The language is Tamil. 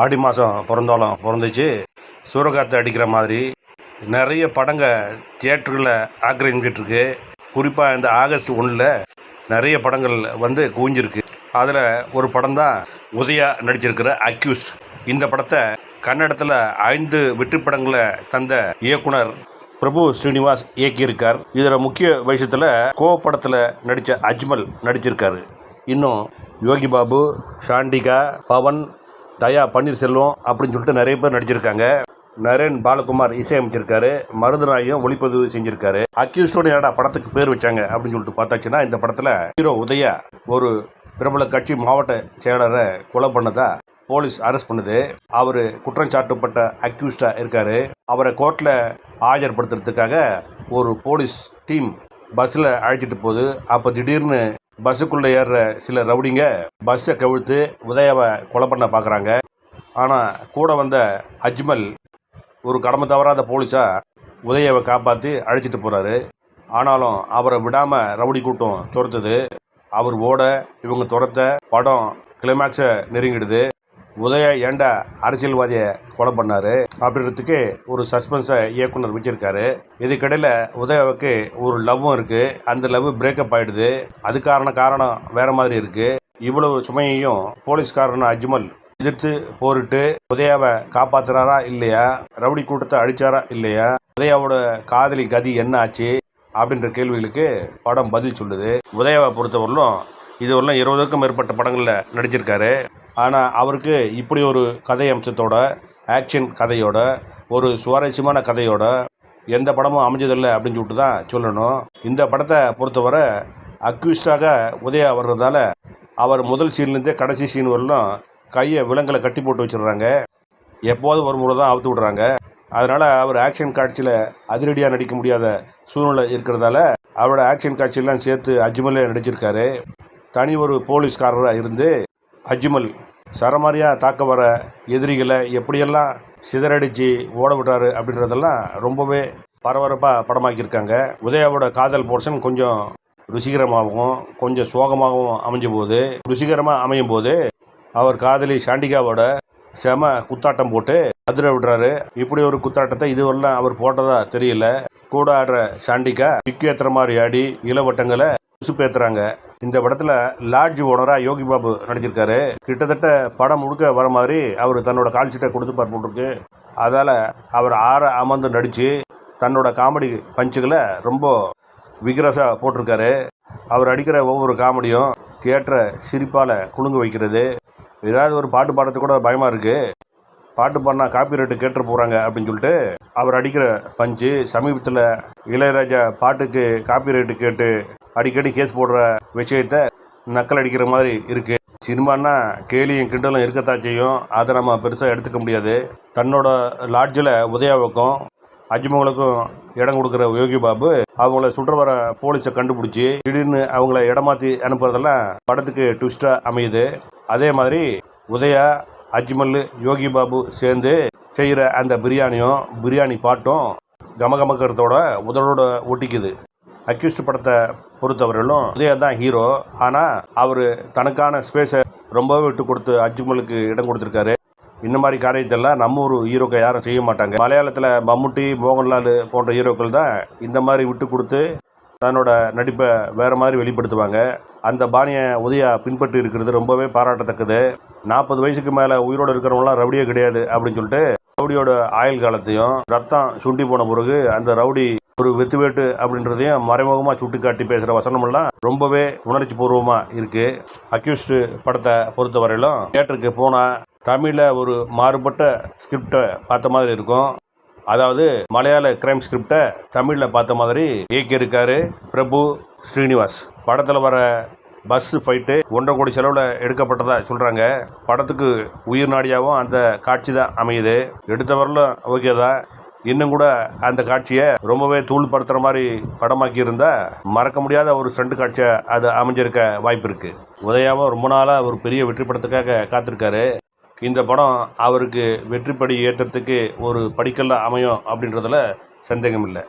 ஆடி மாதம் பிறந்தாலும் பிறந்துச்சு. சூறக்காற்று அடிக்கிற மாதிரி நிறைய படங்க தியேட்டர்களில் ஆக்கிரமிக்கிட்டுருக்கு குறிப்பாக இந்த ஆகஸ்ட் ஒன்றில் நிறைய படங்கள் வந்து குவிஞ்சிருக்கு. அதில் ஒரு படம் தான் உதயா நடிச்சிருக்கிற அக்யூஸ்ட் இந்த படத்தை கன்னடத்தில் ஐந்து வெற்றி படங்களை தந்த இயக்குனர் பிரபு ஸ்ரீனிவாஸ் இயக்கியிருக்கார். இதில் முக்கிய விஷயத்தில் கோ படத்தில் நடித்த அஜ்மல் நடிச்சிருக்காரு. இன்னும் யோகி பாபு ஷாண்டிகா பவன் தயா பன்னீர்செல்வம் அப்படின்னு சொல்லிட்டு நிறைய பேர் நடிச்சிருக்காங்க. நரேன் பாலகுமார் இசையமைச்சிருக்காரு. மருதநாயகம் ஒளிப்பதிவு செஞ்சிருக்காரு. அக்யூஸ்டோட ஏடா படத்துக்கு பேர் வச்சாங்க அப்படின்னு சொல்லிட்டு பார்த்தாச்சுன்னா இந்த படத்தில் ஹீரோ உதயா ஒரு பிரபல கட்சி மாவட்ட செயலரை கொலை பண்ணதா போலீஸ் அரெஸ்ட் பண்ணுது. அவர் குற்றம் சாட்டப்பட்ட அக்யூஸ்டாக இருக்கார். அவரை கோர்ட்டில் ஆஜர்படுத்துறதுக்காக ஒரு போலீஸ் டீம் பஸ்ஸில் அழைச்சிட்டு போகுது. அப்போ திடீர்னு பஸ்ஸுக்குள்ளே ஏறுற சில ரவுடிங்க பஸ்ஸை கவிழ்த்து உதயாவை கொலை பண்ண பார்க்குறாங்க. ஆனால் கூட வந்த அஜ்மல் ஒரு கடமை தவறாத போலீஸாக உதயாவை காப்பாற்றி அழைச்சிட்டு போகிறாரு ஆனாலும் அவரை விடாமல் ரவுடி கூட்டம் துரத்துது. அவர் ஓட இவங்க துரத்த படம் கிளைமேக்ஸை நெருங்கிடுது. உதயா ஏண்டா அரசியல்வாதியை கொலை பண்ணாரு? அப்படின்றதுக்கு ஒரு சஸ்பென்ஸை இயக்குனர் வச்சிருக்காரு. இதுக்கிடையில் உதயாவுக்கு ஒரு லவ்வும் இருக்குது அந்த லவ் பிரேக்கப் ஆகிடுது அது காரண காரணம் வேறு மாதிரி இருக்குது இவ்வளவு சுமையையும் போலீஸ்காரன் அஜ்மல் எதிர்த்து போரிட்டு உதயாவை காப்பாத்துறாரா இல்லையா? ரவுடி கூட்டத்தை அழிச்சாரா இல்லையா? உதயாவோட காதலி கதி என்ன ஆச்சு? அப்படின்ற கேள்விகளுக்கு படம் பதில் சொல்லுது. உதயாவை பொறுத்தவரையிலும் இதுவரையிலும் இருபதுக்கும் மேற்பட்ட படங்களில் நடிச்சிருக்காரு. ஆனால் அவருக்கு இப்படி ஒரு கதை அம்சத்தோட ஆக்ஷன் கதையோட ஒரு சுவாரஸ்யமான கதையோட எந்த படமும் அமைஞ்சதில்லை அப்படின்னு சொல்லிட்டு தான் சொல்லணும். இந்த படத்தை பொறுத்தவரை அக்யூஸ்டாக உதயா வர்றதால அவர் முதல் சீன்லேருந்தே கடைசி சீன் வரலும் கையை விலங்களை கட்டி போட்டு வச்சிடுறாங்க. எப்போது ஒரு முறை தான் அவுத்து விடுறாங்க. அதனால் அவர் ஆக்ஷன் காட்சியில் அதிரடியாக நடிக்க முடியாத சூழ்நிலை இருக்கிறதால அவரோட ஆக்ஷன் காட்சியெல்லாம் சேர்த்து அஜ்மலே நடிச்சிருக்காரு. தனி ஒரு போலீஸ்காரராக இருந்து அஜ்மல் சரமாரியாக தாக்க வர எதிரிகளை எப்படியெல்லாம் சிதறடிச்சு ஓட விட்டாரு அப்படின்றதெல்லாம் ரொம்பவே பரபரப்பாக படமாக்கியிருக்காங்க. உதயாவோட காதல் போர்ஷன் கொஞ்சம் ருசிகரமாகவும் கொஞ்சம் சோகமாகவும் அமைஞ்ச போது ருசிகரமாக அமையும் போது அவர் காதலி சாண்டிகாவோட செம குத்தாட்டம் போட்டு அதிர விடுறாரு. இப்படி ஒரு குத்தாட்டத்தை இதுவரெல்லாம் அவர் போட்டதா தெரியல. கூட ஆடுற சாண்டிகா பிக்கு ஏத்துற மாதிரி ஆடி இளவட்டங்களை உசுப்பேத்துறாங்க. இந்த படத்தில் லாட்ஜ் ஓனராக யோகி பாபு நடிச்சிருக்காரு. கிட்டத்தட்ட படம் முழுக்க வர மாதிரி அவர் தன்னோட கால்ஷீட்டை கொடுத்து போட்டிருக்கு. அதால் அவர் ஆற அமர்ந்து நடித்து தன்னோட காமெடி பஞ்சுகளை ரொம்ப விக்ரஸாக போட்டிருக்காரு. அவர் அடிக்கிற ஒவ்வொரு காமெடியும் தியேட்டரை சிரிப்பால் குலுங்க வைக்கிறது. ஏதாவது ஒரு பாட்டு பாடுறதுக்கு கூட பயமாக இருக்குது பாட்டு பாடினா காப்பி ரேட்டு கேட்டு போகிறாங்க அப்படின்னு சொல்லிட்டு அவர் அடிக்கிற பஞ்சு சமீபத்தில் இளையராஜா பாட்டுக்கு காப்பி ரேட்டு கேட்டு அடிக்கடி கேஸ் போடுற விஷயத்தை நக்கல் அடிக்கிற மாதிரி இருக்குது சினிமானா கேலியும் கிண்டலும் இருக்கத்தான் செய்யும். அதை நம்ம பெருசாக எடுத்துக்க முடியாது. தன்னோட லாட்ஜில் உதயாவுக்கும் அஜ்மங்களுக்கும் இடம் கொடுக்குற யோகி பாபு அவங்கள சுற்ற வர போலீஸை கண்டுபிடிச்சி திடீர்னு அவங்கள இடமாற்றி அனுப்புறதெல்லாம் படத்துக்கு ட்விஸ்டாக அமையுது. அதே மாதிரி உதயா அஜ்மல் யோகி பாபு சேர்ந்து செய்கிற அந்த பிரியாணியும் பிரியாணி பாட்டும் கமகமக்கிறதோட உதடோட ஒட்டிக்குது. அக்யூஸ்ட் படத்தை பொறுத்தவரையிலும் உதயா தான் ஹீரோ ஆனால் அவர் தனக்கான ஸ்பேஸை ரொம்பவே விட்டு கொடுத்து அஜ்மலுக்கு இடம் கொடுத்துருக்காரு. இந்த மாதிரி காரியத்தெல்லாம் நம்ம ஊர் ஹீரோக்கள் யாரும் செய்ய மாட்டாங்க. மலையாளத்தில் மம்முட்டி மோகன்லால் போன்ற ஹீரோக்கள் தான் இந்த மாதிரி விட்டு கொடுத்து தன்னோட நடிப்பை வேறு மாதிரி வெளிப்படுத்துவாங்க. அந்த பாணியை உதயா பின்பற்றி இருக்கிறது ரொம்பவே பாராட்டத்தக்கது. நாற்பது வயசுக்கு மேலே உயிரோடு இருக்கிறவங்களாம் ரவுடியே கிடையாது அப்படின்னு சொல்லிட்டு ரவுடியோட ஆயுள் காலத்தையும் ரத்தம் சுண்டி போன பிறகு அந்த ரவுடி ஒரு வெத்து வேட்டு அப்படின்றதையும் மறைமுகமாக சுட்டு காட்டி பேசுகிற வசனமெல்லாம் ரொம்பவே உணர்ச்சி பூர்வமாக இருக்குது அக்யூஸ்டு படத்தை பொறுத்த வரையிலும் தியேட்டருக்கு போனால் தமிழில் ஒரு மாறுபட்ட ஸ்கிரிப்டை பார்த்த மாதிரி இருக்கும். அதாவது மலையாள கிரைம் ஸ்கிரிப்டை தமிழில் பார்த்த மாதிரி இயக்கியிருக்காரு பிரபு ஸ்ரீனிவாஸ். படத்தில் வர பஸ் ஃபைட்டு ஒன்றரை கோடி செலவில் எடுக்கப்பட்டதாக சொல்கிறாங்க படத்துக்கு உயிர் நாடியாகவும் அந்த காட்சி தான் அமையுது. எடுத்தவரிலும் ஓகே தான். இன்னும் கூட அந்த காட்சியை ரொம்பவே தூள்படுத்துகிற மாதிரி படமாக்கி இருந்தால் மறக்க முடியாத ஒரு ஸ்டண்ட் காட்சியை அது அமைஞ்சிருக்க வாய்ப்பு இருக்குது உதயாவும் ரொம்ப நாளாக ஒரு பெரிய வெற்றி படத்துக்காக காத்திருக்காரு. இந்த படம் அவருக்கு வெற்றிப்படி ஏற்றுறதுக்கு ஒரு படிக்கல்ல அமையும் அப்படின்றதுல சந்தேகம் இல்லை